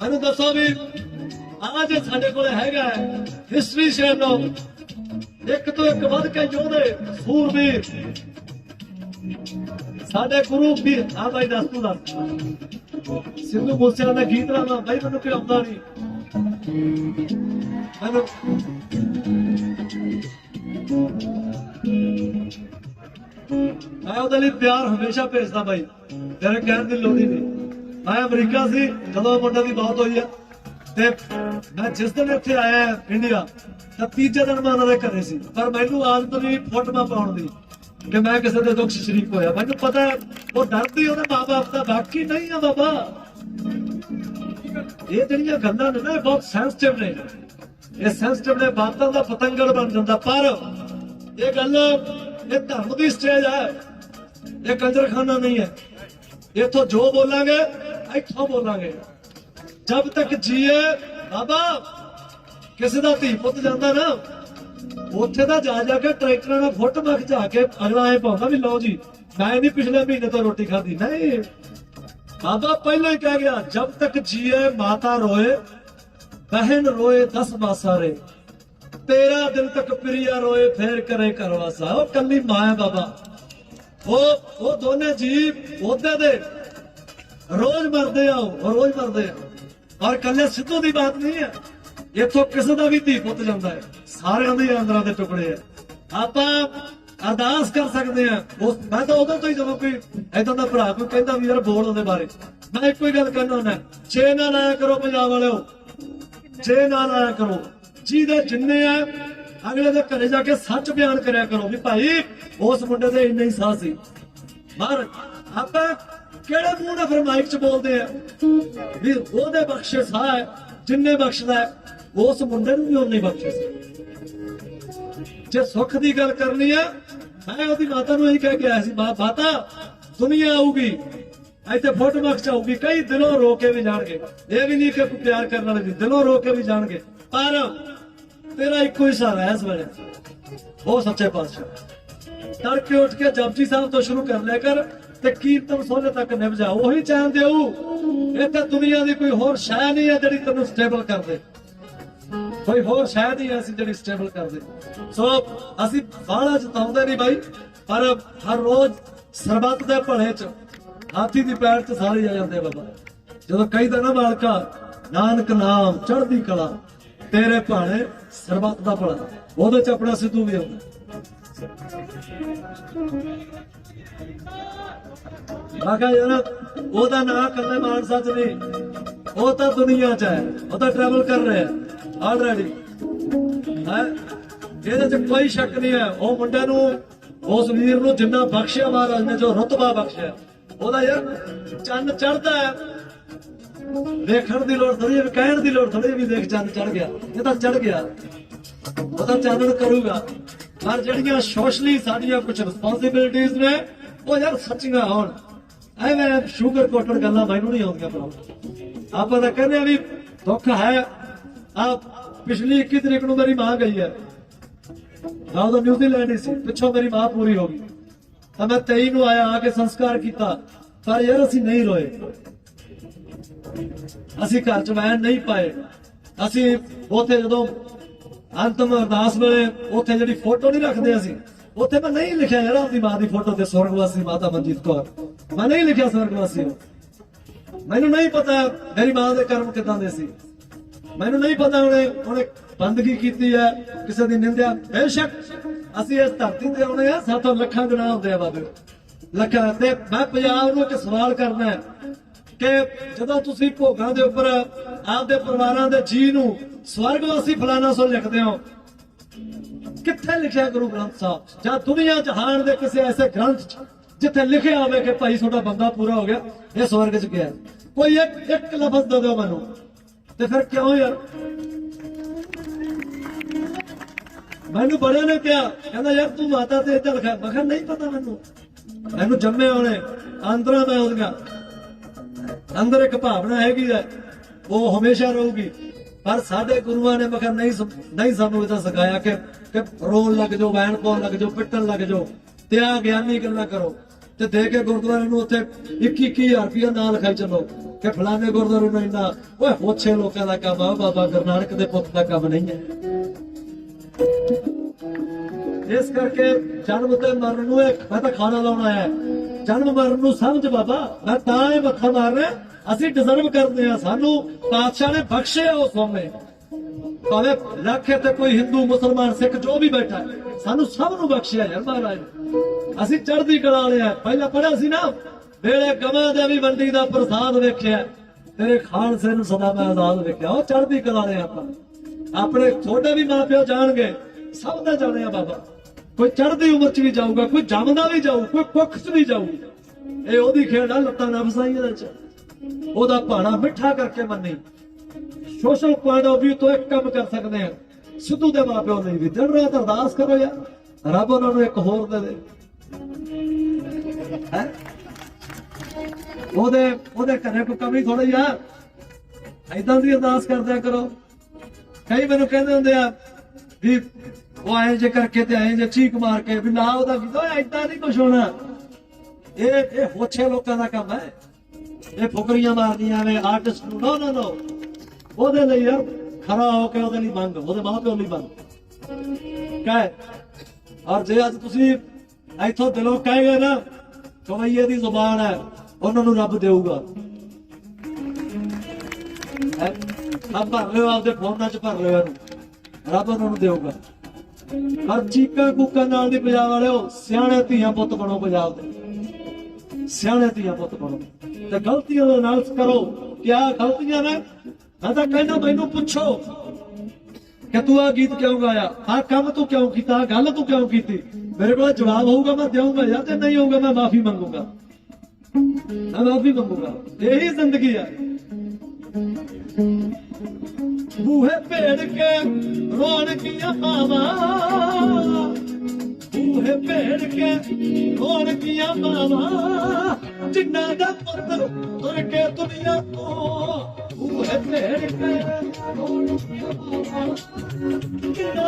ਮੈਨੂੰ ਦੱਸੋ ਵੀ ਆ ਜੇ ਸਾਡੇ ਕੋਲ ਹੈਗਾ ਹਿਸਟਰੀ ਚੈਨਲ ਇੱਕ ਤੋਂ ਇੱਕ ਵੱਧ ਕੇ ਯੋਧੇ ਸੂਰਬੀਰ ਸਾਡੇ ਗੁਰੂ ਵੀ ਆ ਬਾਈ, ਦੱਸ ਤੂੰ ਦੱਸ। ਸਿੱਧੂ ਮੂਸੇਵਾਲਾ ਦਾ ਗੀਤ ਲਾਉਣਾ ਬਾਈ, ਮੈਨੂੰ ਕੋਈ ਆਉਂਦਾ ਨਹੀਂ। ਮੈਨੂੰ ਮੈਂ ਉਹਦੇ ਲਈ ਪਿਆਰ ਹਮੇਸ਼ਾ ਭੇਜਦਾ ਬਾਈ। ਤੇਰੇ ਕਹਿਣ ਦੀ ਲੋੜ ਹੀ ਨਹੀਂ। ਮੈਂ ਅਮਰੀਕਾ ਸੀ, ਜਦੋਂ ਮੁੰਡੇ ਦੀ ਮੌਤ ਹੋਈ ਆ। ਤੇ ਮੈਂ ਜਿਸ ਦਿਨ ਇੱਥੇ ਆਇਆ ਇੰਡੀਆ, ਤਾਂ ਤੀਜੇ ਦਿਨ ਮੈਂ ਉਹਨਾਂ ਦੇ ਘਰੇ ਸੀ। ਪਰ ਮੈਨੂੰ ਆਦਤ ਨਹੀਂ ਫੋਟੋਆਂ ਪਾਉਣ ਦੀ, ਕਿ ਮੈਂ ਕਿਸੇ ਦੇ ਦੁੱਖ ਸ਼ਰੀਕ ਹੋਇਆ। ਮੈਨੂੰ ਪਤਾ ਉਹ ਡਰਦੀ ਉਹਦੇ ਮਾਪੇ ਦਾ, ਬਾਕੀ ਨਹੀਂ ਆ ਬਾਬਾ। ਇਹ ਜਿਹੜੀਆਂ ਗੱਲਾਂ ਨੇ ਨਾ, ਇਹ ਬਹੁਤ ਸੈਂਸਿਟਿਵ ਨੇ। ਇਹ ਸੈਂਸਿਟਿਵ ਨੇ, ਬਾਤਾਂ ਦਾ ਪਤੰਗੜ ਬਣ ਜਾਂਦਾ। ਪਰ ਇਹ ਗੱਲ, ਇਹ ਧਰਮ ਦੀ ਸਟੇਜ ਹੈ ਇਹ ਕੰਜਰਖਾਨਾ ਨਹੀਂ ਹੈ। ਇੱਥੋਂ ਜੋ ਬੋਲਾਂਗੇ ਇੱਥੋਂ ਬੋਲਾਂਗੇ। ਜਦ ਤੱਕ ਜੀਏ ਬਾਬਾ ਕਿਸੇ ਦਾ ਧੀ ਪੁੱਤ ਜਾਂਦਾ ਨਾ, ਉੱਥੇ ਦਾ ਜਾ ਜਾ ਕੇ ਟਰੈਕਟਰਾਂ ਨਾਲ ਫੁੱਟ ਮੱਖ ਜਾ ਕੇ ਅਗਲਾ ਐ ਪਾਉਂਦਾ ਵੀ ਲਓ ਜੀ, ਮੈਂ ਨਹੀਂ ਪਿਛਲੇ ਮਹੀਨੇ ਤੋਂ ਰੋਟੀ ਖਾਧੀ। ਨਹੀਂ। ਬਾਬਾ ਪਹਿਲਾਂ ਹੀ ਕਹਿ ਗਿਆ, ਜਬ ਤੱਕ ਜੀਏ, ਮਾਤਾ ਰੋਏ ਬਹਿਨ ਰੋਏ ਦਸ ਮਾਸਾਰੇ ਤੇਰਾ ਦਿਨ ਤੱਕ ਪ੍ਰਿਆ ਰੋਏ, ਫੇਰ ਕਰੇ ਕਰਵਾਸਾ ਉਹ ਕੱਲੀ ਮਾਂ ਹੈ ਬਾਬਾ। ਉਹ ਉਹ ਦੋਨੇ ਜੀ ਉਹਦੇ ਦੇ ਰੋਜ਼ ਮਰਦੇ ਆ ਉਹ ਰੋਜ਼ ਮਰਦੇ ਆ ਔਰ ਕੱਲੇ ਸਿੱਧੂ ਦੀ ਬਾਤ ਨਹੀਂ ਹੈ। ਇੱਥੋਂ ਕਿਸੇ ਦਾ ਵੀ ਧੀ ਪੁੱਤ ਜਾਂਦਾ ਹੈ। ਸਾਰਿਆਂ ਦੇ ਅੰਦਰਾਂ ਦੇ ਟੁਕੜੇ ਆ ਆਪਾਂ ਅਰਦਾਸ ਕਰ ਸਕਦੇ ਆ ਉਸ ਮੈਂ ਤਾਂ ਉਦੋਂ ਤੋਂ ਹੀ ਜਦੋਂ ਕੋਈ ਐਦਾਂ ਦਾ ਭਰਾ ਕੋਈ ਕਹਿੰਦਾ ਵੀ ਯਾਰ ਬੋਲ ਉਹਦੇ ਬਾਰੇ। ਮੈਂ ਇੱਕੋ ਹੀ ਗੱਲ ਕਹਿਣਾ ਹੁੰਦਾ। ਛੇ ਨਾ ਲਾਇਆ ਕਰੋ ਪੰਜਾਬ ਵਾਲਿਓ। ਛੇ ਨਾ ਲਾਇਆ ਕਰੋ। ਜਿਹਦੇ ਜਿੰਨੇ ਆ, ਅਗਲੇ ਦੇ ਘਰੇ ਜਾ ਕੇ ਸੱਚ ਬਿਆਨ ਕਰਿਆ ਕਰੋ ਵੀ ਭਾਈ, ਉਸ ਮੁੰਡੇ ਦੇ ਇੰਨੇ ਹੀ ਸਾਹ ਸੀ। ਪਰ ਆਪਾਂ ਕਿਹੜੇ ਮੂੰਹ ਨਾਲ ਫਿਰ ਮਾਈਕ 'ਚ ਬੋਲਦੇ ਆ? ਵੀ ਉਹਦੇ ਬਖਸ਼ੇ ਹੈ ਜਿੰਨੇ ਬਖਸ਼ਦਾ ਹੈ, ਉਸ ਮੁੰਡੇ ਨੂੰ ਵੀ ਉਹਨੇ ਬਖਸ਼ੇ ਜੇ ਸੁੱਖ ਦੀ ਗੱਲ ਕਰਨੀ ਹੈ ਮੈਂ ਉਹਦੀ ਮਾਤਾ ਨੂੰ ਇਹੀ ਕਹਿ ਕੇ ਆਇਆ ਸੀ ਮਾਤਾ ਦੁਨੀਆ ਆਊਗੀ ਇੱਥੇ ਫੋਟੋ ਬਖਸ਼ ਆਊਗੀ ਕਈ ਦਿਲੋਂ ਰੋ ਕੇ ਵੀ ਜਾਣਗੇ। ਇਹ ਵੀ ਨਹੀਂ ਕਿ ਪਿਆਰ ਕਰਨ ਵਾਲੇ ਵੀ ਦਿਲੋਂ ਰੋ ਕੇ ਵੀ ਜਾਣਗੇ। ਪਰ ਤੇਰਾ ਇੱਕੋ ਹੀ ਸਹਾਰਾ ਹੈ ਇਸ ਵੇਲੇ। ਉਹ ਸੱਚੇ ਪਾਤਸ਼ਾਹ। ਤੜਕੇ ਉੱਠ ਕੇ ਜਪਜੀ ਸਾਹਿਬ ਤੋਂ ਸ਼ੁਰੂ ਕਰ ਲਿਆ ਕਰ। ਤੇ ਕੀਰਤਨ ਸੋਹਣੇ ਤੱਕ ਨਿਭ ਜਾ ਉਹੀ ਚਾਹ ਦੇਊ ਇੱਥੇ ਦੁਨੀਆ ਦੀ ਕੋਈ ਹੋਰ ਸ਼ੈ ਨਹੀਂ ਹੈ ਜਿਹੜੀ ਤੈਨੂੰ ਸਟੇਬਲ ਕਰ ਦੇ ਕੋਈ ਹੋਰ ਸ਼ੈ ਨਹੀਂ ਹੈ ਜਿਹੜੀ ਸਟੇਬਲ ਕਰ ਦੇ ਸੋ ਅਸੀਂ ਬਾਹਲਾ ਜਤਾਉਂਦੇ ਨਹੀਂ ਬਾਈ, ਪਰ ਹਰ ਰੋਜ਼ ਸਰਬੱਤ ਦੇ ਭਲੇ ਚ, ਹਾਥੀ ਦੀ ਪੈਰ ਚ ਸਾਰੇ ਆ ਜਾਂਦੇ ਆ ਬਾਬਾ। ਜਦੋਂ ਕਹੀਦਾ ਨਾ ਮਾਲਕਾ, ਨਾਨਕ ਨਾਮ ਚੜ੍ਹਦੀ ਕਲਾ, ਤੇਰੇ ਭਾਣੇ ਸਰਬੱਤ ਦਾ ਭਲਾ। ਉਹਦੇ ਚ ਆਪਣਾ ਸਿੱਧੂ ਵੀ ਆਉਂਦਾ। ਮੈਂ ਯਾਰ ਉਹਦਾ ਨਾਂ ਕੱਲੇ ਮਾਨਸਾ ਚ ਨਹੀਂ ਉਹ ਤਾਂ ਦੁਨੀਆ ਚ ਹੈ, ਉਹ ਤਾਂ ਟਰੈਵਲ ਕਰ ਰਿਹਾ ਹੈ। ਆਲਰੇਡੀ ਹੈ? ਇਹਦੇ ਚ ਕੋਈ ਸ਼ੱਕ ਨਹੀਂ ਹੈ। ਉਹ ਮੁੰਡੇ ਨੂੰ, ਉਸ ਵੀਰ ਨੂੰ ਜਿੰਨਾ ਬਖਸ਼ਿਆ ਮਹਾਰਾਜ ਨੇ, ਜੋ ਰਤਬਾ ਬਖਸ਼ਿਆ। ਉਹਦਾ ਯਾਰ ਚੰਨ ਚੜਦਾ ਹੈ। ਦੇਖਣ ਦੀ ਲੋੜ ਥੋੜੀ ਹੈ ਕਹਿਣ ਦੀ ਲੋੜ ਥੋੜੀ ਵੀ ਦੇਖ ਚੰਨ ਚੜ ਗਿਆ। ਇਹ ਤਾਂ ਚੜ ਗਿਆ। ਉਹ ਤਾਂ ਚਾਨਣ ਕਰੂਗਾ। ਪਰ ਜਿਹੜੀਆਂ ਸੋਸ਼ਲੀ ਸਾਡੀਆਂ ਕੁਝ ਰਿਸਪੌਂਸਿਬਿਲਿਟੀਆਂ ਨੇ, ਉਹ ਯਾਰ ਸੱਚੀਆਂ ਹੋਣ। ਐਵੇਂ ਸ਼ੂਗਰ ਕੋਟਡ ਗੱਲਾਂ ਮੈਨੂੰ ਨਹੀਂ ਆਉਂਦੀਆਂ ਪਰ ਆਪਾਂ ਤਾਂ ਕਹਿੰਦੇ ਆ ਵੀ ਦੁੱਖ ਹੈ। ਆ ਪਿਛਲੀ 21 ਤਰੀਕ ਨੂੰ ਮੇਰੀ ਮਾਂ ਗਈ ਹੈ। ਮੈਂ ਉਹ ਨਿਊਜ਼ੀਲੈਂਡ ਹੀ ਸੀ। ਪਿੱਛੋਂ ਮੇਰੀ ਮਾਂ ਪੂਰੀ ਹੋ ਗਈ। ਤਾਂ ਮੈਂ 23 ਨੂੰ ਆਇਆ, ਆ ਕੇ ਸੰਸਕਾਰ ਕੀਤਾ। ਪਰ ਯਾਰ ਅਸੀਂ ਨਹੀਂ ਰੋਏ। ਅਸੀਂ ਘਰ ਚ ਵੈਨ ਨਹੀਂ ਪਾਏ। ਅਸੀਂ ਉੱਥੇ ਜਦੋਂ ਅੰਤਮ ਅਰਦਾਸ ਵੇਲੇ ਉੱਥੇ ਜਿਹੜੀ ਫੋਟੋ ਨਹੀਂ ਰੱਖਦੇ ਅਸੀਂ, ਉੱਥੇ ਮੈਂ ਨਹੀਂ ਲਿਖਿਆ ਯਾਰ ਆਪਣੀ ਮਾਂ ਦੀ ਫੋਟੋ ਤੇ ਸਵਰਗਵਾਸੀ ਮਾਤਾ ਮਨਜੀਤ ਕੌਰ। ਮੈਂ ਨਹੀਂ ਲਿਖਿਆ ਸਵਰਗਵਾਸੀ ਮੈਨੂੰ ਨਹੀਂ ਪਤਾ ਮੇਰੀ ਮਾਂ ਦੇ ਕਰਮ ਕਿਦਾਂ ਦੇ ਸੀ। ਮੈਨੂੰ ਨਹੀਂ ਪਤਾ ਉਹਨੇ ਉਹਨੇ ਬੰਦਗੀ ਕੀਤੀ ਹੈ, ਕਿਸੇ ਦੀ ਨਿੰਦਿਆ। ਬੇਸ਼ੱਕ ਅਸੀਂ ਇਸ ਧਰਤੀ ਤੇ ਆਉਣੇ ਆ, ਸਾਥੋਂ ਲੱਖਾਂ ਗੁਨਾਹ ਹੁੰਦੇ ਆ ਬਾਬੇ। ਲੱਖਾਂ ਤੇ ਮੈਂ ਪੰਜਾਬ ਨੂੰ ਇੱਕ ਸਵਾਲ ਕਰਨਾ ਹੈ। ਕਿ ਜਦੋਂ ਤੁਸੀਂ ਭੋਗਾਂ ਦੇ ਉੱਪਰ ਆਪਦੇ ਪਰਿਵਾਰਾਂ ਦੇ ਜੀ ਨੂੰ ਸਵਰਗਵਾਸੀ ਫਲਾਣਾ ਸੋ ਲਿਖਦੇ ਹੋ, ਕਿੱਥੇ ਲਿਖਿਆ ਗੁਰੂ ਗ੍ਰੰਥ ਸਾਹਿਬ? ਜਾਂ ਦੁਨੀਆ ਜਹਾਨ ਦੇ ਕਿਸੇ ਐਸੇ ਗ੍ਰੰਥ 'ਚ ਜਿੱਥੇ ਲਿਖਿਆ ਹੋਵੇ ਕਿ ਭਾਈ ਤੁਹਾਡਾ ਬੰਦਾ ਪੂਰਾ ਹੋ ਗਿਆ, ਇਹ ਸਵਰਗ 'ਚ ਗਿਆ। ਕੋਈ ਇੱਕ ਇੱਕ ਲਫ਼ਜ਼ ਦੇ ਦਿਓ ਮੈਨੂੰ। ਤੇ ਫਿਰ ਕਿਉਂ ਯਾਰ? ਮੈਨੂੰ ਬੜਿਆਂ ਨੇ ਕਿਹਾ, ਕਹਿੰਦਾ ਯਾਰ ਤੂੰ ਮਾਤਾ ਤੇ ਇੱਥੇ ਲਿਖਿਆ। ਮੈਂ ਕਿਹਾ, ਨਹੀਂ ਪਤਾ ਮੈਨੂੰ। ਮੈਨੂੰ ਜੰਮੇ ਹੋਣੇ ਅੰਦਰਾਂ ਮੈਂ ਉਹਦੀਆਂ। ਅੰਦਰ ਇੱਕ ਭਾਵਨਾ ਹੈਗੀ ਹੈ, ਉਹ ਹਮੇਸ਼ਾ ਰਹੂਗੀ। ਪਰ ਸਾਡੇ ਗੁਰੂਆਂ ਨੇ ਮਖਰ ਨਹੀਂ ਨਹੀਂ ਸਾਨੂੰ ਇਹਦਾ ਸਿਖਾਇਆ ਕਿ ਕਿ ਰੋਣ ਲੱਗ ਜਾਓ, ਵੈਣ ਪਾਉਣ ਲੱਗ ਜਾਓ, ਪਿੱਟਣ ਲੱਗ ਜਾਓ ਤੇ ਆ ਗਿਆਨੀ ਗੱਲਾਂ ਕਰੋ। ਤੇ ਦੇ ਕੇ ਗੁਰਦੁਆਰੇ ਨੂੰ ਉੱਥੇ 21 21000 ਰੁਪਇਆ ਨਾਲ ਲਿਖਾਈ ਚੱਲੋ, ਕਿ ਫਲਾਣੇ ਗੁਰਦੁਆਰੇ ਨੂੰ ਇੰਨਾ, ਓਏ ਹੋਛੇ ਲੋਕਾਂ ਦਾ ਕੰਮ ਆ, ਉਹ ਬਾਬਾ ਗੁਰਨਾਨਕ ਦੇ ਪੁੱਤ ਦਾ ਕੰਮ ਨਹੀਂ ਹੈ। ਇਸ ਕਰਕੇ ਜਨਮ ਤੇ ਮਰਨ ਨੂੰ ਇੱਕ ਮੈਂ ਤਾਂ ਖਾਣਾ ਲਾਉਣਾ ਹੈ ਜਨਮ ਮਰਨ ਨੂੰ ਸਮਝ ਬਾਬਾ, ਮੈਂ ਤਾਂ ਇਹ ਮੱਥਾ ਮਾਰ ਰਿਹਾ। ਅਸੀਂ ਡਿਜ਼ਰਵ ਕਰਦੇ ਆ ਸਾਨੂੰ ਪਾਤਸ਼ਾਹ ਨੇ ਬਖਸ਼ਿਆ ਉਹ ਸੋਮੇ। ਭਾਵੇਂ ਲੱਖੇ ਤੇ ਕੋਈ ਹਿੰਦੂ, ਮੁਸਲਮਾਨ, ਸਿੱਖ ਜੋ ਵੀ ਬੈਠਾ, ਸਾਨੂੰ ਸਭ ਨੂੰ ਬਖਸ਼ਿਆ ਯਾਰ ਮਹਾਰਾਜ। ਅਸੀਂ ਚੜ੍ਹਦੀ ਕਲਾ ਵਾਲੇ ਆ ਪਹਿਲਾਂ ਪੜਿਆ ਸੀ ਨਾ, ਵੇਲੇ ਗਵਾਂ ਦੇ ਵੀ ਮੰਡੀ ਦਾ ਪ੍ਰਸਾਦ ਵੇਖਿਆ। ਤੇਰੇ ਖਾਲਸੇ ਨੂੰ ਸਦਾ ਮੈਂ ਆਜ਼ਾਦ ਵੇਖਿਆ। ਉਹ ਚੜ੍ਹਦੀ ਕਲਾ ਵਾਲੇ ਆਪਾਂ। ਆਪਣੇ ਛੋਟੇ ਵੀ ਮਾਪਿਓ ਜਾਣਗੇ, ਸਭ ਦਾ ਜਾਣੇ ਆ ਬਾਬਾ। ਕੋਈ ਚੜ੍ਹਦੀ ਉਮਰ ਚ ਵੀ ਜਾਊਗਾ, ਕੋਈ ਜੰਮਦਾ ਵੀ ਜਾਊ, ਕੋਈ ਕੁੱਖ ਚ ਵੀ ਜਾਊ। ਇਹ ਉਹਦੀ ਖੇਡ ਆ, ਲੱਤਾਂ ਨਾ ਫਸਾਈ ਇਹਦੇ ਚ। ਉਹਦਾ ਭਾਣਾ ਮਿੱਠਾ ਕਰਕੇ ਮੰਨੀ। ਸੋਸ਼ਲ ਪੁਆਇੰਟ ਆਫ View ਤੋਂ ਇੱਕ ਕੰਮ ਕਰ ਸਕਦੇ ਆ। ਸਿੱਧੂ ਦੇ ਮਾਪਿਓ ਲਈ ਵੀ ਦਿਨ ਰਾਤ ਅਰਦਾਸ ਕਰੋ ਯਾਰ। ਰੱਬ ਉਹਨਾਂ ਨੂੰ ਇੱਕ ਹੋਰ ਦੇ ਦੇ। ਉਹਦੇ ਉਹਦੇ ਘਰੇ ਕੋਈ ਕਮੀ ਥੋੜੀ ਆ? ਐਦਾਂ ਦੀ ਅਰਦਾਸ ਕਰਦਿਆ ਕਰੋ। ਕਈ ਮੈਨੂੰ ਕਹਿੰਦੇ ਹੁੰਦੇ ਆ ਵੀ ਉਹ ਐਂ ਜੇ ਕਰਕੇ ਤੇ ਐਂ ਜੇ ਚੀਕ ਮਾਰ ਕੇ ਵੀ ਨਾ ਉਹਦਾ ਵੀ ਓਏ ਐਦਾਂ ਨਹੀਂ ਕੁਛ ਹੋਣਾ। ਇਹ ਇਹ ਹੋਛੇ ਲੋਕਾਂ ਦਾ ਕੰਮ ਹੈ। ਇਹ ਫੁਕਰੀਆਂ ਮਾਰਦੀਆਂ ਨੇ ਆਰਟਿਸਟ ਨੂੰ। ਨੋ ਨੋ ਨੋ। ਉਹਦੇ ਲਈ ਯਾਰ ਖਰਾ ਹੋ ਕੇ ਉਹਦੇ ਲਈ ਮੰਗ ਉਹਦੇ ਮਾਪਿਓ ਲਈ ਮੰਗ ਕਹੇ, ਔਰ ਜੇ ਅੱਜ ਤੁਸੀਂ ਇੱਥੋਂ ਦਿਲੋਂ ਕਹੇਗੇ ਨਾ ਕਵਈਏ ਦੀ ਜ਼ੁਬਾਨ ਹੈ, ਉਹਨਾਂ ਨੂੰ ਰੱਬ ਦੇਊਗਾ। ਹੈ? ਭਰ ਲਿਓ, ਆਪਦੇ ਫੋਨਾਂ 'ਚ ਭਰ ਲਿਓ ਇਹਨੂੰ। ਰੱਬ ਉਹਨਾਂ ਨੂੰ ਦੇਊਗਾ। ਹਰ ਚੀਕਾਂ ਕੂਕਾਂ ਨਾਲ ਦੀ ਪੰਜਾਬ ਵਾਲਿਓ, ਸਿਆਣੇ ਧੀਆਂ ਪੁੱਤ ਬਣੋ ਪੰਜਾਬ ਦੇ। ਸਿਆਣੇ ਧੀਆਂ ਪੁੱਤ ਬਣੋ। ਤੇ ਗਲਤੀਆਂ ਦਾ ਨਾਲ ਕਰੋ। ਕਿਆ ਗਲਤੀਆਂ ਨੇ? ਮੈਂ ਤਾਂ ਕਹਿੰਦਾ ਮੈਨੂੰ ਪੁੱਛੋ ਕਿ ਤੂੰ ਆ ਗੀਤ ਕਿਉਂ ਗਾਇਆ? ਆ ਕੰਮ ਤੂੰ ਕਿਉਂ ਕੀਤਾ? ਆਹ ਗੱਲ ਤੂੰ ਕਿਉਂ ਕੀਤੀ? ਮੇਰੇ ਕੋਲ ਜਵਾਬ ਹੋਊਗਾ, ਮੈਂ ਦੇਵਾਂਗਾ ਜਾਂ ਤੇ ਨਹੀਂ ਹੋਊਗਾ, ਮੈਂ ਮਾਫੀ ਮੰਗੂਗਾ। ਮੈਂ ਮਾਫੀ ਮੰਗੂਗਾ। ਇਹੀ ਜ਼ਿੰਦਗੀ ਆ। ਬੂਹੇ ਭੇੜ ਕੇ ਰੌਣਕੀਆਂ ਪਾਵਾਂ ਬੂਹੇ ਭੇੜ ਕੇ ਰੌਣਕੀਆਂ ਪਾਵਾਂ ਜਿੰਨਾ ਦਾ ਪੁੱਤ ਤੁਰ ਕੇ ਦੁਨੀਆ ਤੋਂ ਬੂਹੇ ਭੇੜ ਕੇ ਰੌਣਕੀਆਂ ਪਾਵਾਂ ਜਿੰਨਾ